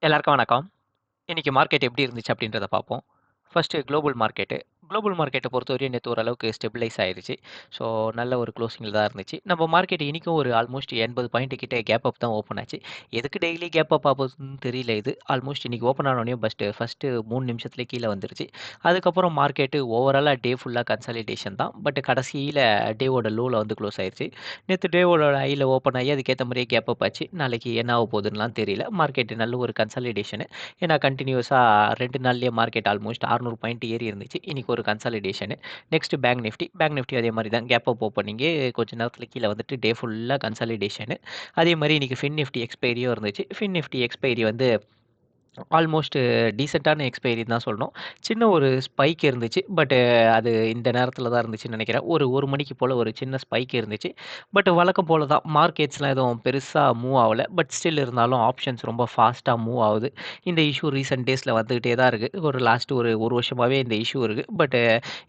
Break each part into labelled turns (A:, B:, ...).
A: எல்லாருக்கும் வணக்கம். இன்றைக்கி மார்க்கெட் எப்படி இருந்துச்சு அப்படின்றத பார்ப்போம். First global market. குளோபல் மார்க்கெட்ட பொறுத்தவரையும் நேற்று ஓரளவுக்கு ஸ்டெபிலைஸ் ஆயிருச்சு. ஸோ, நல்ல ஒரு க்ளோசிங்கில் தான் இருந்துச்சு. நம்ம மார்க்கெட் இன்னைக்கும் ஒரு ஆல்மோஸ்ட் 80 பாயிண்ட் கிட்டே கேப் அப் தான் ஓப்பன் ஆச்சு. எதுக்கு டெய்லி கேப் அப் ஆகுதுன்னு தெரியல இது. ஆல்மோஸ்ட் இன்னைக்கு ஓப்பன் ஆனோனயும் பஸ்ட்டு ஃபர்ஸ்ட்டு 3 நிமிஷத்திலே கீழ வந்துருச்சு. அதுக்கப்புறம் மார்க்கெட்டு ஓவராலாக டே ஃபுல்லாக கன்சாலிடேஷன் தான். பட் கடைசியில் டேவோட லோவில் வந்து க்ளோஸ் ஆயிருச்சு. நேற்று டேவோட ஐயில் ஓப்பன் ஆகி அதுக்கேற்ற மாதிரியே கேப் அப் ஆச்சு. நாளைக்கு என்ன ஆக போகுதுன்னுலாம் தெரியல. மார்க்கெட் நல்ல ஒரு கன்சாலிடேஷனு. ஏன்னா கண்டினியூஸாக ரெண்டு நாள்லேயே மார்க்கெட் ஆல்மோஸ்ட் 600 பாயிண்ட் ஏறி இருந்துச்சு. இன்னைக்கு ஒரு consolidation. Next bank Nifty. Bank Nifty அதே மாதிரி தான் கேப் அப் ஓப்பனிங்கு கொஞ்ச நேரத்தில் கீழே வந்துட்டு டே ஃபுல்லாக கன்சாலிடேஷனு. அதே மாதிரி இன்றைக்கி ஃபின் நிஃப்டி எக்ஸ்பைரியும் இருந்துச்சு. ஃபின் நிஃப்டி எக்ஸ்பைரி வந்து ஆல்மோஸ்ட் டீசென்ட்டான எக்ஸ்பைரின்னு தான் சொல்லணும். சின்ன ஒரு ஸ்பைக் இருந்துச்சு. பட் அது இந்த நேரத்தில் தான் இருந்துச்சுன்னு நினைக்கிறேன் ஒரு ஒரு மணிக்கு போல் ஒரு சின்ன ஸ்பைக் இருந்துச்சு. பட் வழக்கம் போல் தான் மார்க்கெட்ஸ்லாம் எதுவும் பெருசாக மூவ் ஆகலை பட் ஸ்டில் இருந்தாலும் ஆப்ஷன்ஸ் ரொம்ப ஃபாஸ்ட்டாக மூவ் ஆகுது இந்த இஷ்யூ ரீசென்ட் டேஸில் வந்துக்கிட்டே தான் இருக்குது ஒரு லாஸ்ட் ஒரு ஒரு வருஷமாகவே இந்த இஷ்யூ இருக்குது பட்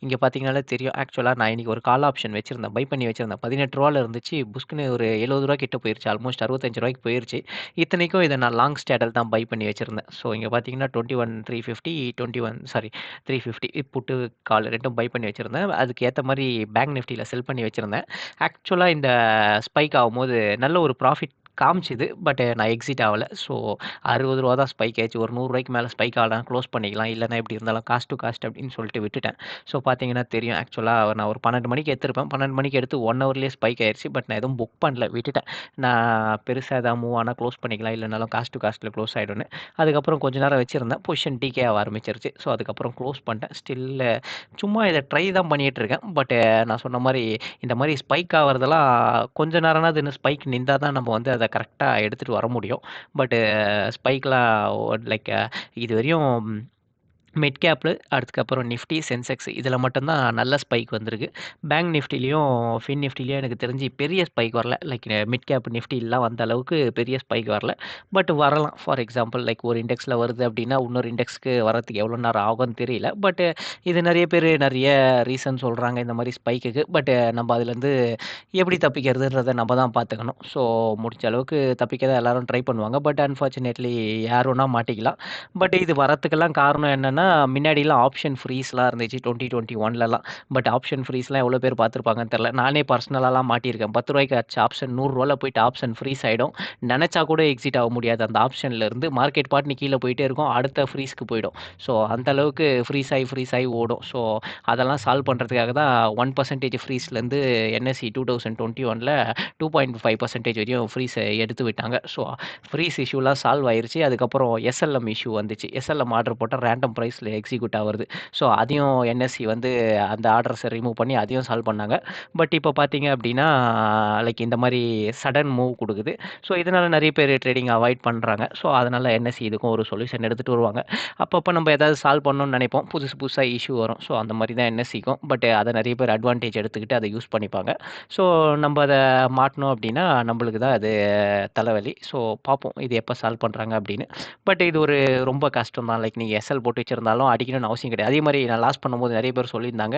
A: இங்கே பார்த்தீங்கன்னா தெரியும். ஆக்சுவலாக நான் இன்னைக்கு ஒரு கால் ஆப்ஷன் வச்சுருந்தேன் பை பண்ணி வச்சுருந்தேன் பதினெட்டு ரூபாவில் இருந்துச்சு. புஸ்க்குன்னு ஒரு எழுபது ரூபா கிட்ட போயிருச்சு. ஆல்மோஸ்ட் அறுபத்தஞ்சு ரூபாய்க்கு போயிருச்சு. இத்தனைக்கும் இதை நான் லாங் ஸ்டேடல் தான் பை பண்ணி வச்சுருந்தேன் ஸோ, இங்கே பார்த்தீங்கன்னா 21,350 21 சாரி 350 புட்டு, கால் ரெண்டும் பை பண்ணி வச்சுருந்தேன். அதுக்கு ஏற்ற மாதிரி பேங்க் நிஃப்டியில் செல் பண்ணி வச்சுருந்தேன். ஆக்சுவலாக இந்த ஸ்பைக் ஆகும்போது நல்ல ஒரு ப்ராஃபிட் காமிச்சிது பட் நான் எக்ஸிட் ஆகலை ஸோ, அறுபது ரூபா தான் ஸ்பைக் ஆச்சு. ஒரு நூறுரூவாய்க்கு மேலே ஸ்பைக் ஆகலாம் க்ளோஸ் பண்ணிக்கலாம். இல்லைனா எப்படி இருந்தாலும் காஸ்ட் டூ காஸ்ட் அப்படின்னு சொல்லிட்டு விட்டுட்டேன். ஸோ, பார்த்தீங்கன்னா தெரியும். ஆக்சுவலாக நான் ஒரு 12 மணிக்கு எடுத்திருப்பேன். 12 மணிக்கு எடுத்து ஒன் ஹவர்லேயே ஸ்பைக் ஆயிடுச்சு பட் நான் எதுவும் புக் பண்ணல. விட்டுட்டேன். நான் பெருசாக எதாவது மூவ் ஆனால் க்ளோஸ் பண்ணிக்கலாம். இல்லைனாலும் காஸ்ட் டூ காஸ்ட்டில் க்ளோஸ் ஆகிடும்னு அதுக்கப்புறம் கொஞ்ச நேரம் வச்சுருந்தேன் பொசிஷன் டீக்கே ஆக ஆரம்பிச்சிருச்சு. ஸோ, அதுக்கப்புறம் க்ளோஸ் பண்ணிட்டேன். ஸ்டில்ல சும்மா இதை ட்ரை தான் பண்ணிகிட்டு இருக்கேன். பட் நான் சொன்ன மாதிரி இந்த மாதிரி ஸ்பைக் ஆகிறதெல்லாம் கொஞ்ச நேரம்னாவது இன்னும் ஸ்பைக் நின்றால் தான் நம்ம வந்து அதை கரெக்டாக எடுத்துகிட்டு வர முடியும். பட்டு ஸ்பைக்லாம் uh, லைக் இதுவரையும் மிட் கேப்பில் அதுக்கப்புறம் நிஃப்டி, சென்செக்ஸ் இதில் மட்டும்தான் நல்ல ஸ்பைக் வந்திருக்கு. பேங்க் நிஃப்டிலையும் ஃபின் நிஃப்டிலையும் எனக்கு தெரிஞ்சு பெரிய ஸ்பைக் வரல. லைக் மிட் கேப் நிஃப்டிலாம் வந்த அளவுக்கு பெரிய ஸ்பைக் வரல. பட் வரலாம். ஃபார் எக்ஸாம்பிள் லைக் ஒரு இண்டெக்ஸில் வருது அப்படின்னா, இன்னொரு இண்டெக்ஸ்க்கு வரதுக்கு எவ்வளோ நேரம் ஆகும்னு தெரியல. பட் இது நிறைய பேர் நிறைய ரீசன் சொல்கிறாங்க இந்த மாதிரி ஸ்பைக்குக்கு. பட் நம்ம அதுலேருந்து எப்படி தப்பிக்கிறதுன்றத நம்ம தான் பார்த்துக்கணும். ஸோ, முடிஞ்ச அளவுக்கு தப்பிக்க தான் எல்லோரும் ட்ரை பண்ணுவாங்க. பட் அன்ஃபார்ச்சுனேட்லி யார் மாட்டிக்கலாம். பட் இது வரத்துக்கெல்லாம் காரணம் என்னென்னா முன்னாடிலாம் ஆப்ஷன் ஃப்ரீஸ்லாம் இருந்துச்சு 2021லலாம். பட் ஆப்ஷன் ஃப்ரீஸ்லாம் எவ்வளோ பேர் பார்த்துருப்பாங்கன்னு தெரில நானே பர்சனலாலாம் மாட்டியிருக்கேன். பத்து ரூபாய்க்கு ஆச்சு ஆப்ஷன் நூறுரூவாவில் போயிட்டு ஆப்ஷன் ஃப்ரீஸ் ஆயிடும். நினச்சா கூட எக்ஸிட் ஆக முடியாது அந்த ஆப்ஷன்லேருந்து மார்க்கெட் பாட்டுன்னு கீழே போயிட்டே இருக்கும். அடுத்த ஃப்ரீஸ்க்கு போயிடும். ஸோ, அந்த அளவுக்கு ஃப்ரீஸ் ஆகி ஃப்ரீஸ் ஆகி ஓடும். ஸோ, அதெல்லாம் சால்வ் பண்ணுறதுக்காக தான் ஒன் பர்சன்டேஜ் ஃப்ரீஸ்லேருந்து என்எஸ்இ 2021ல 2.5% வரையும் ஃப்ரீஸை எடுத்து விட்டாங்க. ஸோ, ஃப்ரீஸ் இஷ்யூலாம் சால்வ் ஆயிருச்சு. அதுக்கப்புறம் எஸ்எல்எம் இஷ்யூ வந்துச்சு. எஸ்எல்எம் ஆர்டர் போட்டால் ரேண்டம் வாய்ஸில் எக்ஸிக்யூட் ஆவுறது. ஸோ, அதையும் என்எஸ்சி வந்து அந்த ஆர்டர்ஸை ரிமூவ் பண்ணி அதையும் சால்வ் பண்ணாங்க. பட் இப்போ பார்த்தீங்க அப்படின்னா, லைக் இந்த மாதிரி சடன் மூவ் கொடுக்குது ஸோ, இதனால் நிறைய பேர் ட்ரேடிங் அவாய்ட் பண்ணுறாங்க ஸோ, அதனால் என்எஸ்சி இதுக்கும் ஒரு சொல்யூஷன் எடுத்துகிட்டு வருவாங்க. அப்பப்போ நம்ம ஏதாவது சால்வ் பண்ணணும்னு நினைப்போம் புதுசு புதுசாக இஷ்யூ வரும். ஸோ, அந்த மாதிரி தான் என்எஸ்சிக்கும் பட் அதை நிறைய பேர் அட்வான்டேஜ் எடுத்துக்கிட்டு அதை யூஸ் பண்ணிப்பாங்க. ஸோ, நம்ம அதை மாட்டினோம் அப்படின்னா, நம்மளுக்கு தான் அது தலைவலி. ஸோ, பார்ப்போம் இது எப்போ சால்வ் பண்ணுறாங்க அப்படின்னு. பட் இது ஒரு ரொம்ப கஷ்டம் தான். லைக் நீங்கள் எஸ்எல் போட்டு இருந்தாலும் அடிக்கணும்னு அவசியம் கிடையாது. அதே மாதிரி நான் லாஸ் பண்ணும்போது நிறைய பேர் சொல்லியிருந்தாங்க.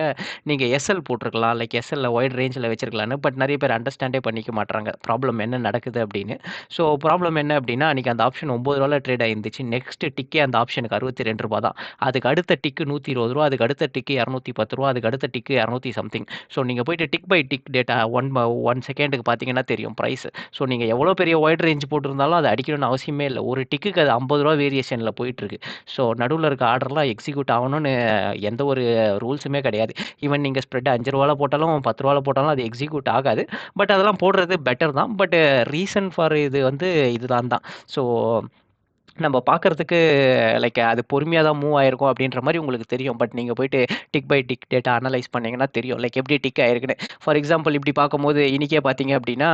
A: நீங்கள் எஸ்எல் போட்டிருக்கலாம் லைக் எஸ்எல்ல ஒயிட் ரேஞ்சில் வச்சிருக்கலாம்னு பட் நிறைய பேர் அண்டர்ஸ்டாண்டே பண்ணிக்க மாட்டாங்க ப்ராப்ளம் என்ன நடக்குது அப்படின்னு. ஸோ, ப்ராப்ளம் என்ன அப்படின்னா, அன்றைக்கி அந்த ஆப்ஷன் ஒம்பது 9ல ட்ரேட் ஆயிருந்துச்சு. நெக்ஸ்ட் டிக்கே அந்த ஆப்ஷனுக்கு அறுபத்தி ரெண்டு ரூபா தான். அதுக்கு அடுத்த டிக்கு நூற்றி இருபது ரூபா அதுக்கு அடுத்த டிக்கு இரநூத்தி பத்து ரூபா அதுக்கு அடுத்த டிக்கு இரநூத்தி சம்திங். ஸோ, நீங்கள் போயிட்டு டிக் பை டிக் டேட்டா 1 1 செகண்டுக்கு பார்த்தீங்கன்னா தெரியும் ப்ரைஸ் ஸோ, நீங்கள் எவ்வளோ பெரிய வைட் ரேஞ்ச் போட்டிருந்தாலும் அது அடிக்கணும்னு அவசியமே இல்லை ஒரு டிக்குக்கு அது ஐம்பது ரூபா வேரியேஷனில் போயிட்டுருக்கு. ஸோ, நடுவில் இருக்க ஆர்டர் ஆர்டர்லாம் எக்ஸிக்யூட் ஆகணும்னு எந்த ஒரு ரூல்ஸுமே கிடையாது. ஈவன் நீங்கள் ஸ்ப்ரெட் அஞ்சு ரூபாவில் போட்டாலும், பத்து ரூபாவில் போட்டாலும் அது எக்ஸிக்யூட் ஆகாது. பட் அதெல்லாம் போடுறது பெட்டர் தான். பட் ரீசன் ஃபார் இது வந்து இதுதான் தான். ஸோ, நம்ம பார்க்கறதுக்கு லைக் அது பொறுமையாக தான் மூவ் ஆயிருக்கும் அப்படின்ற மாதிரி உங்களுக்கு தெரியும். பட் நீங்கள் போயிட்டு tick by tick data analyse பண்ணிங்கன்னா தெரியும். லைக் எப்படி டிக் ஆயிருக்குன்னு. ஃபார் எக்ஸாம்பிள் இப்படி பார்க்கும்போது இன்றைக்கே பார்த்தீங்க அப்படின்னா,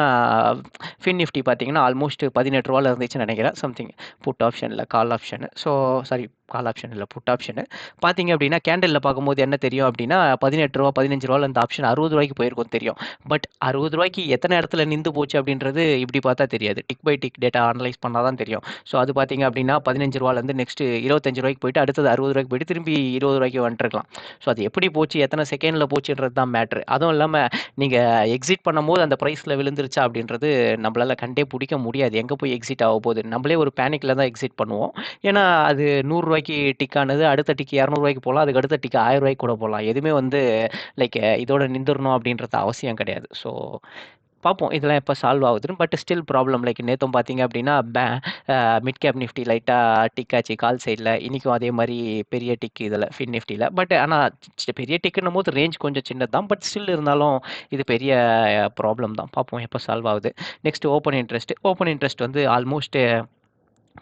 A: ஃபின் நிஃப்டி பார்த்தீங்கன்னா ஆல்மோஸ்ட் பதினெட்டு ரூபாவில் இருந்துச்சுன்னு நினைக்கிறேன் சம்திங் புட் ஆப்ஷனில் call option. So, sorry call option இல்லை புட் ஆப்ஷனு பார்த்தீங்க அப்படின்னா கேண்டலில் பார்க்கும்போது என்ன தெரியும் அப்படின்னா பதினெட்டு ரூபா பதினஞ்சு ரூபாவில் அந்த ஆப்ஷன் அறுபது ரூபாய்க்கு போயிருக்கும் தெரியும். பட் அறுபது ரூபாய்க்கு எத்தனை இடத்துல நின்று போச்சு அப்படின்றது இப்படி பார்த்தா தெரியாது. Tick by tick data analyse பண்ணால் தான் தெரியும். ஸோ அது பார்த்தீங்க அப்படின்னா பதினஞ்சு ரூபாலேருந்து நெக்ஸ்ட் இருபத்தஞ்சு ரூபாய்க்கு போயிட்டு அடுத்தது அறுபது ரூபாய்க்கு போயிட்டு திரும்பி இருபது ரூபாய்க்கு வந்துருக்கலாம். ஸோ அது எப்படி போச்சு எத்தனை செகண்டில் போச்சுன்றது தான் மேட்ரு அதுவும் இல்லாமல் நீங்கள் எக்ஸிட் பண்ணும்போது அந்த ப்ரைஸில் விழுந்துருச்சா அப்படின்றது நம்மளால் கண்டே பிடிக்க முடியாது. எங்கே போய் எக்ஸிட் ஆக போகுது? நம்மளே ஒரு பேனிக்கில் தான் எக்ஸிட் பண்ணுவோம். ஏன்னா அது நூறுரூவா டிக் டிக்கானது அடுத்த டிக்கு இரநூறுவாய்க்கு போகலாம் அதுக்கு அடுத்த டிக்கு ஆயிரம் ரூபாய்க்கு கூட போகலாம் எதுவுமே வந்து லைக் இதோட நிந்துடணும் அப்படின்றது அவசியம் கிடையாது. ஸோ பார்ப்போம். இதெல்லாம் எப்போ சால்வ் ஆகுதுன்னு. பட் ஸ்டில் ப்ராப்ளம் லைக் நேற்றும் பார்த்தீங்க அப்படின்னா பே மிட் கேப் நிஃப்டி லைட்டாக டிக் ஆச்சு கால் சைடில் இன்றைக்கும் அதே மாதிரி பெரிய டிக் இதில் ஃபின் நிஃப்டியில் பட் ஆனால் பெரிய டிக்குன்னும் போது ரேஞ்ச் கொஞ்சம் சின்னது தான். பட் ஸ்டில் இருந்தாலும் இது பெரிய ப்ராப்ளம் தான். பார்ப்போம் எப்போ சால்வ் ஆகுது. Next open interest open interest வந்து almost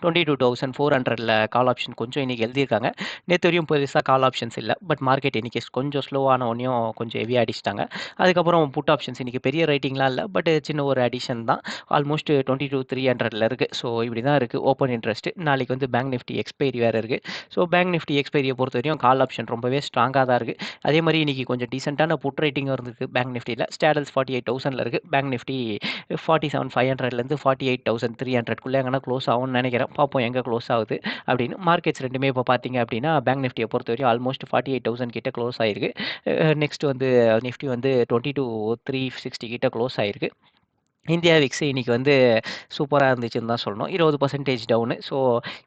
A: twenty two thousand four ஹண்ட்ரடில் கால் ஆப்ஷன் கொஞ்சம் இன்றைக்கி எழுதியிருக்காங்க. நேற்று வரையும் பெருசாக கால் ஆப்ஷன்ஸ் இல்லை பட் மார்க்கெட் இன்றைக்கி கொஞ்சம் ஸ்லோவான ஒன்றையும் கொஞ்சம் ஹெவியாக அடிச்சிட்டாங்க. அதுக்கப்புறம் புட் ஆப்ஷன்ஸ் இன்றைக்கி பெரிய ரைட்டிங்லாம் இல்லை பட் சின்ன ஒரு அடிஷன் தான். ஆல்மோஸ்ட் டுவெண்ட்டி டூ த்ரீ ஹண்ட்ரடில் இருக்குது ஸோ இப்படி தான் இருக்குது ஓப்பன் இன்ட்ரெஸ்ட் நாளைக்கு வந்து பேங்க் நிஃப்டி எக்ஸ்பைரி வேறு இருக்குது ஸோ பேங்க் நிஃப்டி எக்ஸ்பைரியை பொறுத்த வரையும் கால் ஆப்ஷன் ரொம்பவே ஸ்ட்ராங்காக தான் இருக்குது அதே மாதிரி இன்றைக்கி கொஞ்சம் டீசெண்டான புட் ரைட்டிங் இருந்திருக்கு பேங்க் நிஃப்டியில் ஸ்டேடல்ஸ் ஃபார்ட்டி எயிட் தௌசண்டில் இருக்குது bank Nifty forty seven five ஹண்ட்ரட்லேருந்து ஃபார்ட்டி எயிட் தௌசண்ட் த்ரீ ஹண்ட்ரட்குள்ளே எங்கன்னா க்ளோஸ் ஆகும்னு நினைக்கிறேன். பார்ப்போம் எங்கே க்ளோஸ் ஆகுது அப்படின்னு. மார்க்கெட்ஸ் ரெண்டுமே இப்போ பார்த்தீங்க அப்படின்னா பேங்க் நிஃப்டியை பொறுத்த வரைக்கும் ஆல்மோஸ்ட் ஃபார்ட்டி எயிட் தௌசண்ட் கிட்ட க்ளோஸ் ஆயிருக்கு. நெக்ஸ்ட் வந்து நிஃப்டி வந்து டுவெண்ட்டி டூ த்ரீ சிக்ஸ்டி கிட்ட க்ளோஸ் ஆயிருக்கு. இந்தியா விக்ஸ் இன்றைக்கி வந்து சூப்பராக இருந்துச்சுன்னு தான் சொல்லணும். இருபது பர்சன்டேஜ் டவுனு ஸோ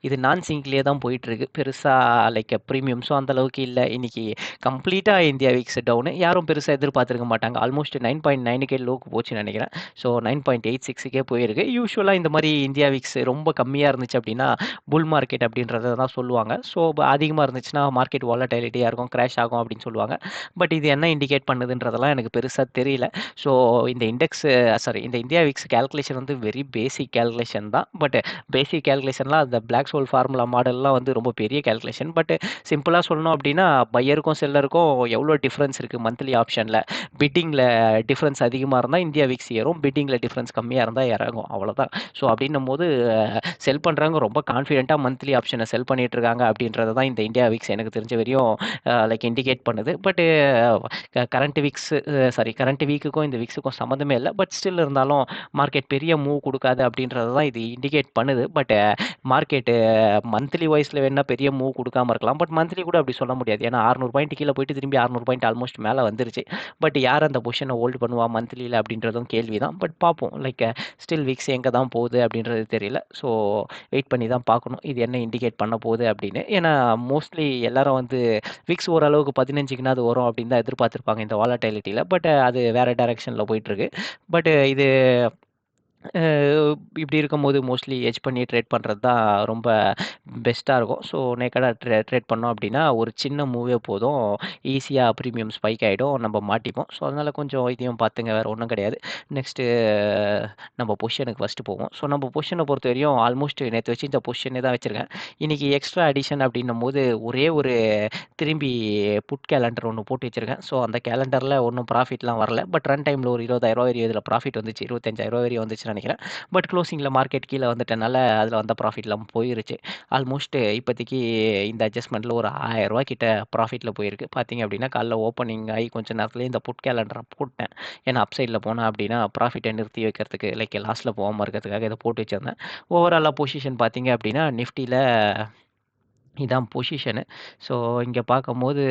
A: இது நான் சிங்க்லேயே தான் போயிட்டுருக்கு. பெருசாக லைக் ப்ரீமியம் ஸோ அந்தளவுக்கு இல்லை. இன்றைக்கி கம்ப்ளீட்டாக இந்தியா விக்ஸ் டவுனு யாரும் பெருசாக எதிர்பார்த்துருக்க மாட்டாங்க. ஆல்மோஸ்ட் நைன் பாயிண்ட் நைனுக்கே லோக்கு போச்சுன்னு நினைக்கிறேன். ஸோ நைன் பாயிண்ட் எயிட் சிக்ஸுக்கே போயிருக்கு. யூஸ்வலாக இந்த மாதிரி இந்தியா விக்ஸ் ரொம்ப கம்மியாக இருந்துச்சு அப்படின்னா புல் மார்க்கெட் அப்படின்றத தான் சொல்லுவாங்க. ஸோ அதிகமாக இருந்துச்சுன்னா மார்க்கெட் வாலட்டிலிட்டியாக இருக்கும் கிராஷ் ஆகும் அப்படின்னு சொல்லுவாங்க. பட் இது என்ன இண்டிகேட் பண்ணுதுன்றதெல்லாம் எனக்கு பெருசாக தெரியல. ஸோ இந்த இண்டெக்ஸ் சாரி இந்த இந்தியா விக்ஸ் கேல்குலேஷன் வந்து வெரி பேசிக் கேல்குலேஷன் தான். பட் பேசிக் கேல்குலேஷன்லாம் அந்த பிளாக் ஹோல் ஃபார்முலா மாடல்லாம் வந்து ரொம்ப பெரிய கேல்குலேஷன் பட் சிம்பிளாக சொல்லணும் அப்படின்னா பையருக்கும் செல்லருக்கும் எவ்வளோ டிஃப்ரென்ஸ் இருக்குது மந்த்லி ஆப்ஷனில் பிட்டிங்கில் டிஃப்ரென்ஸ் அதிகமாக இருந்தால் இந்தியா விக்ஸ் ஏறும் பிட்டிங்கில் டிஃப்ரென்ஸ் கம்மியாக இருந்தால் இறங்கும். அவ்வளோதான் ஸோ அப்படின்னும் போது செல் பண்ணுறவங்க ரொம்ப கான்ஃபிடென்ட்டாக மந்த்லி ஆப்ஷனை செல் பண்ணிகிட்டு இருக்காங்க அப்படின்றது தான் இந்த இந்தியா விக்ஸ் எனக்கு தெரிஞ்ச வரையும் லைக் இண்டிகேட் பண்ணுது. But current VIX sorry current வீக்குக்கும் இந்த விக்ஸுக்கும் சம்மந்தமே இல்லை. பட் ஸ்டில் இருந்தாலும் மார்க்கெட் பெரிய மூவ் கொடுக்காது அப்படின்றது தான் இது இண்டிகேட் பண்ணுது. பட் மார்க்கெட்டு மந்த்லி வைஸில் வேணால் பெரிய மூவ் கொடுக்காம இருக்கலாம். பட் மந்த்லி கூட அப்படி சொல்ல முடியாது. ஏன்னா அறுநூறு பாயிண்ட் கீழே போயிட்டு திரும்பி அறுநூறு பாயிண்ட் ஆல்மோஸ்ட் மேலே வந்துருச்சு. பட் யார் அந்த பொசிஷனை ஹோல்டு பண்ணுவா மந்த்லியில் அப்படின்றதும் கேள்வி தான் பட் பார்ப்போம். லைக் ஸ்டில் விக்ஸ் எங்கே தான் போகுது அப்படின்றது தெரியல. ஸோ வெயிட் பண்ணி தான் பார்க்கணும். இது என்ன இண்டிகேட் பண்ண போகுது அப்படின்னு. ஏன்னா மோஸ்ட்லி எல்லாரும் வந்து விக்ஸ் ஓரளவுக்கு பதினஞ்சுக்குன்னா அது வரும் அப்படின்னு தான் எதிர்பார்த்துருப்பாங்க இந்த வாலடைலிட்டியில் பட் அது வேறு டேரக்ஷனில் போயிட்டுருக்கு பட் இது Asep. இப்படி இருக்கும்போது மோஸ்ட்லி எட்ஜ் பண்ணி ட்ரேட் பண்ணுறது தான் ரொம்ப பெஸ்ட்டாக இருக்கும். ஸோ நேக்கடாக ட்ரே ட்ரேட் பண்ணோம் அப்படின்னா ஒரு சின்ன மூவே போதும். ஈஸியாக ப்ரீமியம் ஸ்பைக் ஆகிடும் நம்ம மாட்டிப்போம். ஸோ அதனால் கொஞ்சம் இதையும் பார்த்துங்க வேறு ஒன்றும் கிடையாது. நெக்ஸ்ட்டு நம்ம பொசிஷனுக்கு ஃபஸ்ட்டு போவோம். ஸோ நம்ம பொசிஷனை பொறுத்த வரையும் ஆல்மோஸ்ட் நேற்று வச்சு இந்த பொசிஷனே தான் வச்சுருக்கேன். இன்றைக்கி எக்ஸ்ட்ரா அடிஷன் அப்படின்னும் போது ஒரே ஒரு திரும்பி புட் கேலண்டர் ஒன்று போட்டு வச்சுருக்கேன். ஸோ அந்த கேலண்டரில் ஒன்றும் ப்ராஃபிட்லாம் வரல. பட் ரன் டைமில் ஒரு இருபதாயிரரூவா வரையும் இதில் ப்ராஃபிட் வந்துச்சு. இருபத்தஞ்சாயிரரூவா வரையும் வந்துச்சு நினைக்கிறேன். பட் க்ளோசிங்கில் மார்க்கெட் கீழே வந்துட்டனால அதில் வந்த ப்ராஃபிட்லாம் போயிருச்சு. ஆல்மோஸ்ட் இப்போதைக்கு இந்த அட்ஜஸ்ட்மெண்ட்டில் ஒரு ஆயிரரூவா கிட்ட ப்ராஃபிட்டில் போயிருக்கு. பார்த்தீங்க அப்படின்னா காலைல ஓப்பனிங் ஆகி கொஞ்சம் நேரத்துலேயே இந்த புட் கேலண்டரை போட்டேன். ஏன்னா அப்சைடில் போனேன் அப்படின்னா ப்ராஃபிட்டை நிறுத்தி வைக்கிறதுக்கு லைக் லாஸ்ட்டில் போகாமல் இருக்கிறதுக்காக இதை போட்டு வச்சுருந்தேன். ஓவராலாக பொசிஷன் பார்த்தீங்க அப்படின்னா நிஃப்டியில் இதான் பொசிஷனு ஸோ இங்கே பார்க்கும்போது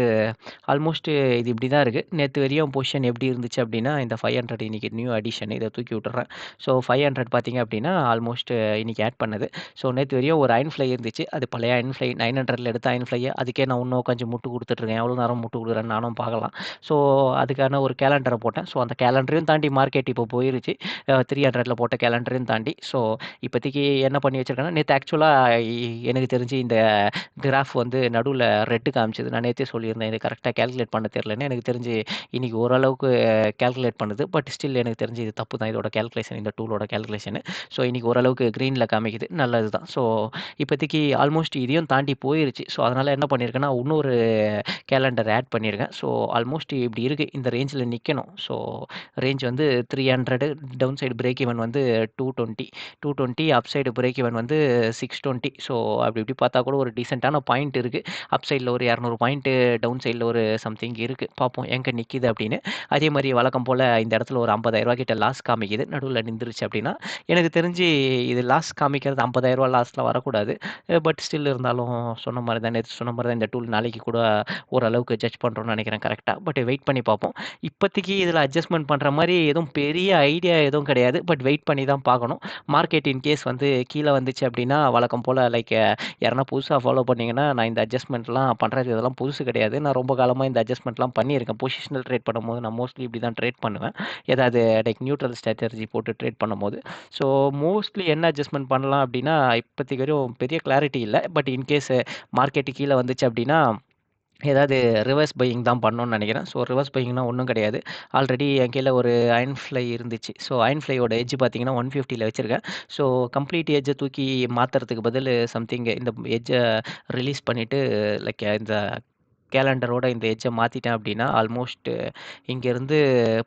A: ஆல்மோஸ்ட்டு இது இப்படி தான் இருக்குது நேற்று வரையும் பொசிஷன் எப்படி இருந்துச்சு அப்படின்னா இந்த ஃபைவ் ஹண்ட்ரட் இன்றைக்கி நியூ அடிஷன் இதை தூக்கி விட்டுறேன். ஸோ ஃபைவ் ஹண்ட்ரட் பார்த்திங்க அப்படின்னா ஆல்மோஸ்ட் இன்றைக்கி ஆட் பண்ணது. ஸோ நேற்று வரையும் ஒரு அயன் ஃப்ளை இருந்துச்சு. அது பழைய அயன் ஃப்ளை நைன் ஹண்ட்ரட்ல எடுத்த அயன் ஃப்ளையை அதுக்கே நான் இன்னும் கொஞ்சம் முட்டு கொடுத்துட்ருக்கேன் எவ்வளோ நேரம் முட்டு கொடுக்குறேன்னு நானும் பார்க்கலாம். ஸோ அதுக்கான ஒரு கேலண்டரை போட்டேன். ஸோ அந்த கேலண்டரையும் தாண்டி மார்க்கெட் இப்போ போயிருச்சு. த்ரீ ஹண்ட்ரட்ல போட்ட கேலண்டரையும் தாண்டி. ஸோ இப்போதைக்கு என்ன பண்ணி வச்சுருக்கேன்னா நேற்று ஆக்சுவலாக எனக்கு தெரிஞ்சு இந்த கிராஃப் வந்து நடுவில் ரெட்டு காமிச்சது. நான் நேற்றே சொல்லியிருந்தேன் இது கரெக்டாக கேல்குலேட் பண்ண தெரிலன்னு எனக்கு தெரிஞ்சு இன்றைக்கி ஓரளவுக்கு கேல்குலேட் பண்ணுது. பட் ஸ்டில் எனக்கு தெரிஞ்சு இது தப்பு தான். இதோட கேல்குலேஷன் இந்த டூலோட கேல்குலேஷனு ஸோ இன்றைக்கி ஓரளவுக்கு க்ரீனில் காமிக்குது. நல்லது தான். ஸோ இப்போதைக்கு ஆல்மோஸ்ட் இதையும் தாண்டி போயிருச்சு. ஸோ அதனால் என்ன பண்ணியிருக்கேன்னா இன்னொரு கேலண்டர் ஆட் பண்ணியிருக்கேன் ஸோ ஆல்மோஸ்ட் இப்படி இருக்குது இந்த ரேஞ்சில் நிற்கணும் ஸோ ரேஞ்ச் வந்து three hundred down side break even வந்து two twenty two twenty up side break even வந்து சிக்ஸ் டுவெண்ட்டி ஸோ அப்படி இப்படி பார்த்தா கூட ஒரு டீசெண்டாக கரெக்டான பாயிண்ட் இருக்குது அப் சைடில் ஒரு இரநூறு பாயிண்ட்டு டவுன் சைடில் ஒரு சம்திங் இருக்குது பார்ப்போம் எங்கே நிற்கிது அப்படின்னு. அதே மாதிரி வழக்கம் போல் இந்த இடத்துல ஒரு ஐம்பதாயிரரூவா கிட்ட லாஸ் காமிக்குது. நடுவில் நின்றுச்சு அப்படின்னா எனக்கு தெரிஞ்சு இது லாஸ் காமிக்கிறது ஐம்பதாயிரரூவா லாஸில் வரக்கூடாது. பட் ஸ்டில் இருந்தாலும் சொன்ன மாதிரி தான் நேற்று சொன்ன மாதிரி தான் இந்த டூல் நாளைக்கு கூட ஓரளவுக்கு ஜட்ஜ் பண்ணுறோம்னு நினைக்கிறேன் கரெக்டாக பட் வெயிட் பண்ணி பார்ப்போம். இப்போதைக்கு இதில் அட்ஜஸ்ட்மெண்ட் பண்ணுற மாதிரி எதுவும் பெரிய ஐடியா எதுவும் கிடையாது. பட் வெயிட் பண்ணி தான் பார்க்கணும். மார்க்கெட் இன் கேஸ் வந்து கீழே வந்துச்சு அப்படின்னா வழக்கம் போல் லைக் யாரனா புதுசாக ஃபாலோ பண்ணிங்கன்னா நான் இந்த அட்ஜஸ்ட்மெண்ட்லாம் பண்ணுறது இதெல்லாம் புதுசு கிடையாது. நான் ரொம்ப காலமாக இந்த அட்ஜஸ்ட்மெண்ட்லாம் பண்ணியிருக்கேன். பொசிஷனல் ட்ரேட் பண்ணும்போது நான் மோஸ்ட்லி இப்படி தான் ட்ரேட் பண்ணுவேன். ஏதாவது லைக் நியூட்ரல் ஸ்ட்ராட்டஜி போட்டு ட்ரேட் பண்ணும்போது. ஸோ மோஸ்ட்லி என்ன அட்ஜஸ்ட்மெண்ட் பண்ணலாம் அப்படின்னா இப்போதைக்கு வரையும் பெரிய கிளாரிட்டி இல்லை. பட் இன்கேஸ் மார்க்கெட்டு கீழே வந்துச்சு அப்படின்னா ஏதாவது ரிவர்ஸ் பையிங் தான் பண்ணணும்னு நினைக்கிறேன். ஸோ ரிவர்ஸ் பையிங்னா ஒன்றும் கிடையாது. ஆல்ரெடி என் கீழே ஒரு அயன் ஃப்ளை இருந்துச்சு. ஸோ அயன் ஃப்ளையோட எஜ்ஜு பார்த்தீங்கன்னா ஒன் ஃபிஃப்டியில் வச்சுருக்கேன். ஸோ கம்ப்ளீட் எஜ்ஜை தூக்கி மாற்றுறதுக்கு பதில் சம்திங் இந்த எஜ்ஜை ரிலீஸ் பண்ணிவிட்டு லைக் இந்த கேலண்டரோட இந்த எஜ்ஜை மாற்றிட்டேன் அப்படின்னா ஆல்மோஸ்ட் இங்கேருந்து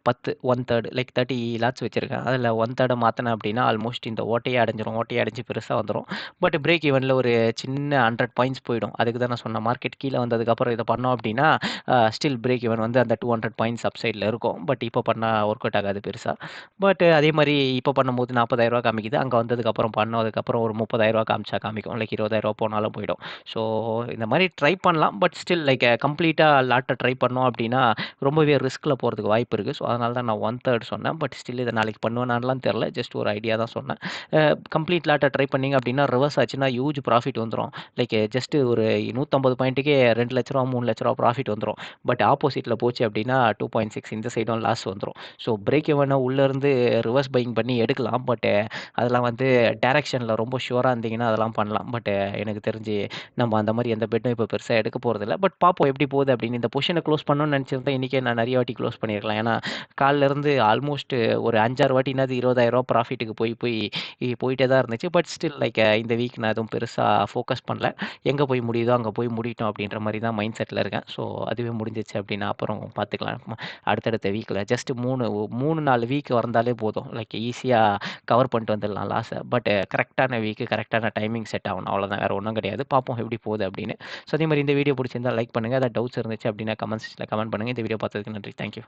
A: பத்து one third like thirty lots வச்சுருக்கேன். அதில் ஒன் தேர்டை மாற்றினேன் அப்படின்னா ஆல்மோஸ்ட் இந்த ஓட்டையே அடைஞ்சிரும். ஓட்டையை அடைஞ்சு பெருசாக வந்துடும் பட் பிரேக் ஈவனில் ஒரு சின்ன ஹண்ட்ரட் பாயிண்ட்ஸ் போயிடும். அதுக்கு தான் நான் சொன்னேன் மார்க்கெட் கீழே வந்ததுக்கப்புறம் இதை பண்ணோம் அப்படின்னா ஸ்டில் பிரேக் ஈவன் வந்து அந்த டூ ஹண்ட்ரட் பாயிண்ட்ஸ் அப்சைடில் இருக்கும். பட் இப்போ பண்ணால் ஒர்க் அவுட் ஆகாது பெருசாக பட் அதே மாதிரி இப்போ பண்ணும்போது நாற்பதாயிரரூவா காமிக்குது. அங்கே வந்ததுக்கப்புறம் பண்ணதுக்கப்புறம் ஒரு முப்பதாயிரரூவா காமிச்சா காமிக்கும். லைக் இருபதாயிரரூவா போனாலும் போயிடும். ஸோ இந்த மாதிரி ட்ரை பண்ணலாம். பட் ஸ்டில் லைக் கம்ப்ளீட்டாக லாட்டை ட்ரை பண்ணோம் அப்படின்னா ரொம்பவே ரிஸ்கில் போகிறதுக்கு வாய்ப்பு இருக்குது ஸோ அதனால தான் நான் ஒன் தேர்ட் சொன்னேன். பட் ஸ்டில் இதை நாளைக்கு பண்ணுவேனான்லாம் தெரில ஜஸ்ட் ஒரு ஐடியா தான் சொன்னேன். கம்ப்ளீட் லாட்டை ட்ரை பண்ணிங்க அப்படின்னா ரிவர்ஸ் ஆச்சுன்னா ஹியூஜ் ப்ராஃபிட் வந்துடும் லைக் ஜஸ்ட்டு ஒரு நூற்றம்பது பாயிண்ட்டுக்கே ரெண்டு லட்ச ரூபா மூணு லட்ச ரூபா ப்ராஃபிட் வந்துடும் பட் ஆப்போசிட்டில் போச்சு அப்படின்னா டூ பாயிண்ட் சிக்ஸ் இந்த சைடும் லாஸ் வந்துடும் ஸோ பிரேக் எவனை உள்ளேருந்து ரிவர்ஸ் பையிங் பண்ணி எடுக்கலாம். பட் அதெல்லாம் வந்து டேரெக்ஷனில் ரொம்ப ஷுவராக இருந்தீங்கன்னா அதெல்லாம் பண்ணலாம். பட் எனக்கு தெரிஞ்சு நம்ம அந்த மாதிரி எந்த பெட்டும் இப்போ பெருசாக எடுக்க போகிறதில்ல பட் பார்ப்போம் எப்படி போகுது அப்படின்னு இந்த பொசிஷனை க்ளோஸ் பண்ணணும்னு நினச்சிருந்தா இன்றைக்கே நான் நிறைய வாட்டி க்ளோஸ் பண்ணியிருக்கலாம் ஏன்னா காலிலேருந்து ஆல்மோஸ்ட் ஒரு அஞ்சாறு வாட்டினாது இருபதாயிரரூவா ப்ராஃபிட்டுக்கு போய் போய் போயிட்டே தான் இருந்துச்சு. பட் ஸ்டில் லைக் இந்த வீக் நான் எதுவும் பெருசாக ஃபோக்கஸ் பண்ணல. எங்கே போய் முடியுதோ அங்கே போய் முடியட்டும் அப்படின்ற மாதிரி தான் மைண்ட் செட்டில் இருக்கேன். ஸோ அதுவே முடிஞ்சிச்சு அப்படின்னா அப்புறம் பார்த்துக்கலாம். அடுத்தடுத்த வீக்கில் ஜஸ்ட் மூணு மூணு நாலு வீக் வந்தாலே போதும். லைக் ஈஸியாக கவர் பண்ணிட்டு வந்துடலாம் லாஸை பட் கரெக்டான வீக்கு கரெக்டான டைமிங் செட் ஆகணும். அவ்வளோதான் வேறு ஒன்றும் கிடையாது. பார்ப்போம் எப்படி போகுது அப்படின்னு. ஸோ அதே மாதிரி இந்த வீடியோ பிடிச்சிருந்தா லைக் பண்ணுங்கள் ஏதாவது டவுட்ஸ் இருந்துச்சு அப்படின்னா கமெண்ட்ஸில் கமெண்ட் பண்ணுங்கள் இந்த வீடியோ பார்த்ததுக்கு நன்றி. தேங்க்யூ